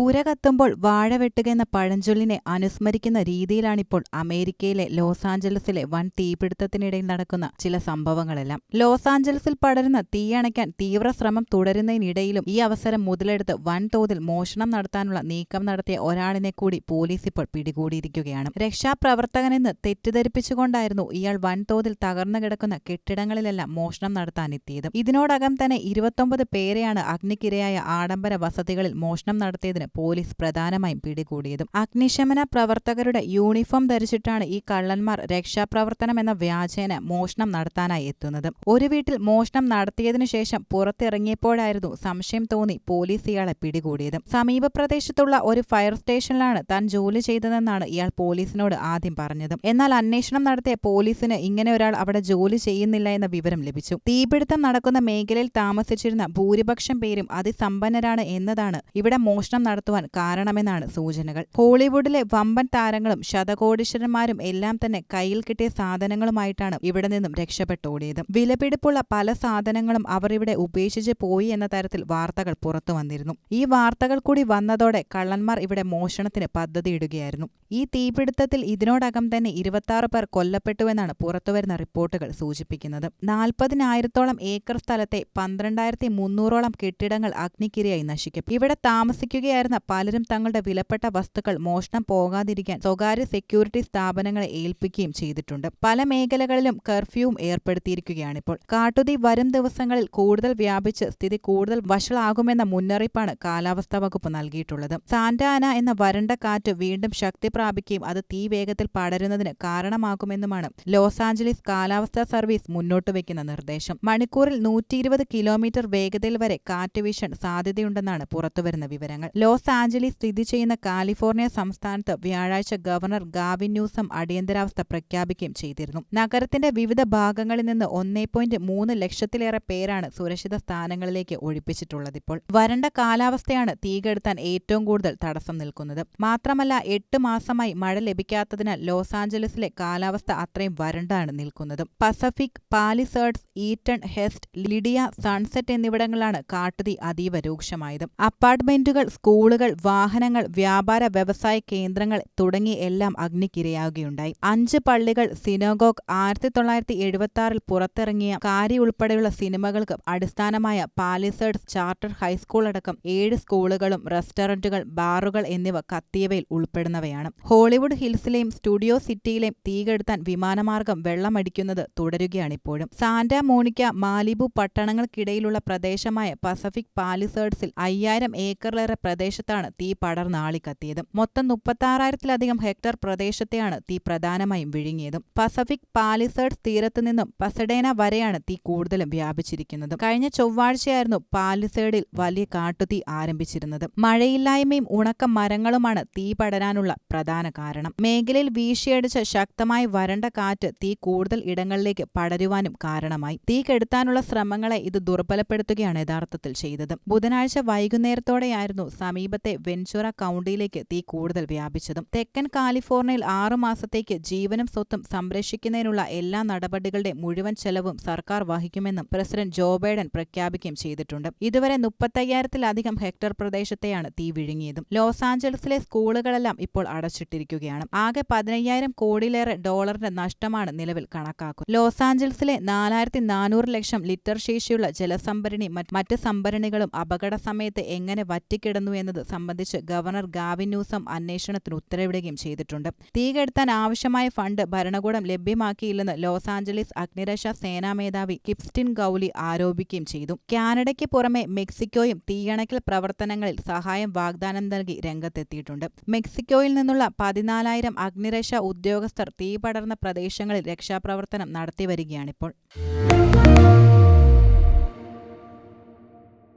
പുര കത്തുമ്പോൾ വാഴ വെട്ടുക എന്ന പഴഞ്ചൊല്ലിനെ അനുസ്മരിക്കുന്ന രീതിയിലാണിപ്പോൾ അമേരിക്കയിലെ ലോസ് ആഞ്ചലസിലെ വൻ തീപിടുത്തത്തിനിടയിൽ നടക്കുന്ന ചില സംഭവങ്ങളെല്ലാം. ലോസ് ആഞ്ചലസിൽ പടരുന്ന തീയണയ്ക്കാൻ തീവ്ര ശ്രമം തുടരുന്നതിനിടയിലും ഈ അവസരം മുതലെടുത്ത് വൻതോതിൽ മോഷണം നടത്താനുള്ള നീക്കം നടത്തിയ ഒരാളിനെ കൂടി പോലീസ് ഇപ്പോൾ പിടികൂടിയിരിക്കുകയാണ്. രക്ഷാപ്രവർത്തകനെന്ന് തെറ്റിദ്ധരിപ്പിച്ചുകൊണ്ടായിരുന്നു ഇയാൾ വൻതോതിൽ തകർന്നു കിടക്കുന്ന കെട്ടിടങ്ങളിലെല്ലാം മോഷണം നടത്താനെത്തിയത്. ഇതിനോടകം തന്നെ ഇരുപത്തൊമ്പത് പേരെയാണ് അഗ്നിക്കിരയായ ആഡംബര വസതികളിൽ മോഷണം നടത്തിയതിന് പോലീസ് പ്രധാനമായും പിടികൂടിയതും. അഗ്നിശമന പ്രവർത്തകരുടെ യൂണിഫോം ധരിച്ചിട്ടാണ് ഈ കള്ളന്മാർ രക്ഷാപ്രവർത്തനം എന്ന വ്യാജേന മോഷണം നടത്താനായി എത്തുന്നത്. ഒരു വീട്ടിൽ മോഷണം നടത്തിയതിനു ശേഷം പുറത്തിറങ്ങിയപ്പോഴായിരുന്നു സംശയം തോന്നി പോലീസ് ഇയാളെ പിടികൂടിയത്. സമീപ പ്രദേശത്തുള്ള ഒരു ഫയർ സ്റ്റേഷനിലാണ് താൻ ജോലി ചെയ്തതെന്നാണ് ഇയാൾ പോലീസിനോട് ആദ്യം പറഞ്ഞത്. എന്നാൽ അന്വേഷണം നടത്തിയ പോലീസിന് ഇങ്ങനെ ഒരാൾ അവിടെ ജോലി ചെയ്യുന്നില്ല എന്ന വിവരം ലഭിച്ചു. തീപിടുത്തം നടക്കുന്ന മേഖലയിൽ താമസിച്ചിരുന്ന ഭൂരിപക്ഷം പേരും അതിസമ്പന്നരാണ് എന്നതാണ് ഇവിടെ മോഷണം നടത്തുവാൻ കാരണമെന്നാണ് സൂചനകൾ. ഹോളിവുഡിലെ വമ്പൻ താരങ്ങളും ശതകോടീശ്വരന്മാരും എല്ലാം തന്നെ കയ്യിൽ കിട്ടിയ സാധനങ്ങളുമായിട്ടാണ് ഇവിടെ നിന്നും രക്ഷപ്പെട്ടോടിയത്. വിലപിടിപ്പുള്ള പല സാധനങ്ങളും അവർ ഇവിടെ ഉപേക്ഷിച്ച് പോയി എന്ന തരത്തിൽ വാർത്തകൾ പുറത്തു വന്നിരുന്നു. ഈ വാർത്തകൾ കൂടി വന്നതോടെ കള്ളന്മാർ ഇവിടെ മോഷണത്തിന് പദ്ധതിയിടുകയായിരുന്നു. ഈ തീപിടുത്തത്തിൽ ഇതിനോടകം തന്നെ ഇരുപത്തിയാറ് പേർ കൊല്ലപ്പെട്ടുവെന്നാണ് പുറത്തുവരുന്ന റിപ്പോർട്ടുകൾ സൂചിപ്പിക്കുന്നത്. നാൽപ്പതിനായിരത്തോളം ഏക്കർ സ്ഥലത്തെ പന്ത്രണ്ടായിരത്തി മുന്നൂറോളം കെട്ടിടങ്ങൾ അഗ്നിക്കിരയായി നശിക്കും. ഇവിടെ താമസിക്കുകയായിരുന്ന പലരും തങ്ങളുടെ വിലപ്പെട്ട വസ്തുക്കൾ മോഷണം പോകാതിരിക്കാൻ സ്വകാര്യ സെക്യൂരിറ്റി സ്ഥാപനങ്ങളെ ഏൽപ്പിക്കുകയും ചെയ്തിട്ടുണ്ട്. പല മേഖലകളിലും കർഫ്യൂവും ഏർപ്പെടുത്തിയിരിക്കുകയാണിപ്പോൾ. കാട്ടുതീ വരും ദിവസങ്ങളിൽ കൂടുതൽ വ്യാപിച്ച് സ്ഥിതി കൂടുതൽ വഷളാകുമെന്ന മുന്നറിയിപ്പാണ് കാലാവസ്ഥാ വകുപ്പ് നൽകിയിട്ടുള്ളത്. സാന്റാന എന്ന വരണ്ട കാറ്റ് വീണ്ടും ശക്തി പ്രാപിക്കുകയും അത് തീ വേഗത്തിൽ പടരുന്നതിന് കാരണമാകുമെന്നുമാണ് ലോസ് ആഞ്ചലീസ് കാലാവസ്ഥാ സർവീസ് മുന്നോട്ട് വയ്ക്കുന്ന നിർദ്ദേശം. മണിക്കൂറിൽ നൂറ്റി കിലോമീറ്റർ വേഗതയിൽ വരെ കാറ്റ് വീശാൻ സാധ്യതയുണ്ടെന്നാണ് പുറത്തുവരുന്ന വിവരങ്ങൾ. ലോസ് ആഞ്ചലീസ് സ്ഥിതി ചെയ്യുന്ന കാലിഫോർണിയ സംസ്ഥാനത്ത് വ്യാഴാഴ്ച ഗവർണർ ഗാവിൻ ന്യൂസം അടിയന്തരാവസ്ഥ പ്രഖ്യാപിക്കുകയും ചെയ്തിരുന്നു. നഗരത്തിന്റെ വിവിധ ഭാഗങ്ങളിൽ നിന്ന് ഒന്നേ പോയിന്റ് മൂന്ന് ലക്ഷത്തിലേറെ പേരാണ് സുരക്ഷിത സ്ഥാനങ്ങളിലേക്ക് ഒഴിപ്പിച്ചിട്ടുള്ളത് ഇപ്പോൾ. വരണ്ട കാലാവസ്ഥയാണ് തീകെടുത്താൻ ഏറ്റവും കൂടുതൽ തടസ്സം നിൽക്കുന്നത്. മാത്രമല്ല എട്ട് മാസമായി മഴ ലഭിക്കാത്തതിനാൽ ലോസ് ആഞ്ചലസിലെ കാലാവസ്ഥ അത്രയും വരണ്ടാണ് നിൽക്കുന്നത്. Pacific Palisades Eaton Hurst Lidia Sunset എന്നിവിടങ്ങളാണ് കാട്ടുതീ അതീവ രൂക്ഷമായത്. അപ്പാർട്ട്മെന്റുകൾ സ്കൂളുകൾ വാഹനങ്ങൾ വ്യാപാര വ്യവസായ കേന്ദ്രങ്ങൾ തുടങ്ങി എല്ലാം അഗ്നിക്കിരയാവുകയുണ്ടായി. അഞ്ച് പള്ളികൾ സിനോഗോഗ് ആയിരത്തി തൊള്ളായിരത്തി എഴുപത്തി പുറത്തിറങ്ങിയ കാരി ഉൾപ്പെടെയുള്ള സിനിമകൾക്ക് അടിസ്ഥാനമായ പാലിസേഡ്സ് ചാർട്ടർ ഹൈസ്കൂൾ അടക്കം ഏഴ് സ്കൂളുകളും റെസ്റ്റോറന്റുകൾ ബാറുകൾ എന്നിവ കത്തിയവയിൽ ഉൾപ്പെടുന്നവയാണ്. ഹോളിവുഡ് ഹിൽസിലെയും സ്റ്റുഡിയോ സിറ്റിയിലെയും തീകെടുത്താൻ വിമാനമാർഗം വെള്ളമടിക്കുന്നത് തുടരുകയാണിപ്പോഴും. സാന്റ മോണിക്ക മാലിബു പട്ടണങ്ങൾക്കിടയിലുള്ള പ്രദേശമായ പസഫിക് പാലിസേഡ്സിൽ അയ്യായിരം ഏക്കറിലേറെ പ്രദേശത്താണ് തീ പടർന്നാളിക്കത്തിയത് മൊത്തം മുപ്പത്താറായിരത്തിലധികം ഹെക്ടർ പ്രദേശത്തെയാണ് തീ പ്രധാനമായും വിഴുങ്ങിയതും. പസഫിക് പാലിസേഡ്സ് തീരത്ത് നിന്നും പസഡേന വരെയാണ് തീ കൂടുതലും വ്യാപിച്ചിരിക്കുന്നത്. കഴിഞ്ഞ ചൊവ്വാഴ്ചയായിരുന്നു പാലിസേഡിൽ വലിയ കാട്ടുതീ ആരംഭിച്ചിരുന്നത്. മഴയില്ലായ്മയും ഉണക്ക മരങ്ങളുമാണ് തീ പടരാനുള്ള പ്രധാന കാരണം. മേഖലയിൽ വീശിയടിച്ച ശക്തമായി വരണ്ട കാറ്റ് തീ കൂടുതൽ ഇടങ്ങളിലേക്ക് പടരുവാനും കാരണമായി. തീ കെടുത്താനുള്ള ശ്രമങ്ങളെ ഇത് ദുർബലപ്പെടുത്തുകയാണ് യഥാർത്ഥത്തിൽ ചെയ്തത്. ബുധനാഴ്ച വൈകുന്നേരത്തോടെയായിരുന്നു സമീപത്തെ വെഞ്ചുറ കൗണ്ടിയിലേക്ക് തീ കൂടുതൽ വ്യാപിച്ചതും തെക്കൻ കാലിഫോർണിയയിൽ ആറു മാസത്തേക്ക് ജീവനും സ്വത്തും സംരക്ഷിക്കുന്നതിനുള്ള എല്ലാ നടപടികളുടെ മുഴുവൻ ചെലവും സർക്കാർ വഹിക്കുമെന്നും പ്രസിഡന്റ് ജോ ബൈഡൻ പ്രഖ്യാപിക്കുകയും ചെയ്തിട്ടുണ്ട്. ഇതുവരെ മുപ്പത്തയ്യായിരത്തിലധികം ഹെക്ടർ പ്രദേശത്തെയാണ് തീ വിഴുങ്ങിയതും. ലോസ് ആഞ്ചലസിലെ സ്കൂളുകളെല്ലാം ഇപ്പോൾ അടച്ചിട്ടിരിക്കുകയാണ്. ആകെ പതിനയ്യായിരം കോടിയിലേറെ ഡോളറിന്റെ നഷ്ടമാണ് നിലവിൽ കണക്കാക്കുന്നത്. ലോസ് ആഞ്ചലസിലെ നാലായിരത്തി നാനൂറ് ലക്ഷം ലിറ്റർ ശേഷിയുള്ള ജലസംഭരണി മറ്റ് സംഭരണികളും അപകട സമയത്ത് എങ്ങനെ വറ്റിക്കിടന്നു എന്നത് സംബന്ധിച്ച് ഗവർണർ ഗാവിൻ ന്യൂസം അന്വേഷണത്തിന് ഉത്തരവിടുകയും ചെയ്തിട്ടുണ്ട്. തീകെടുത്താൻ ആവശ്യമായ ഫണ്ട് ഭരണകൂടം ലഭ്യമാക്കിയില്ലെന്ന് ലോസ് ആഞ്ചലീസ് അഗ്നിരക്ഷാ സേനാ മേധാവി കിപ്സ്റ്റിൻ ഗൌലി ആരോപിക്കുകയും ചെയ്തു. കാനഡയ്ക്ക് പുറമെ മെക്സിക്കോയും തീയണക്കൽ പ്രവർത്തനങ്ങളിൽ സഹായം വാഗ്ദാനം നൽകി രംഗത്തെത്തിയിട്ടുണ്ട്. മെക്സിക്കോയിൽ നിന്നുള്ള പതിനാലായിരം അഗ്നിരക്ഷാ ഉദ്യോഗസ്ഥർ തീ പടർന്ന പ്രദേശങ്ങളിൽ രക്ഷാപ്രവർത്തനം നടത്തിവരികയാണിപ്പോൾ.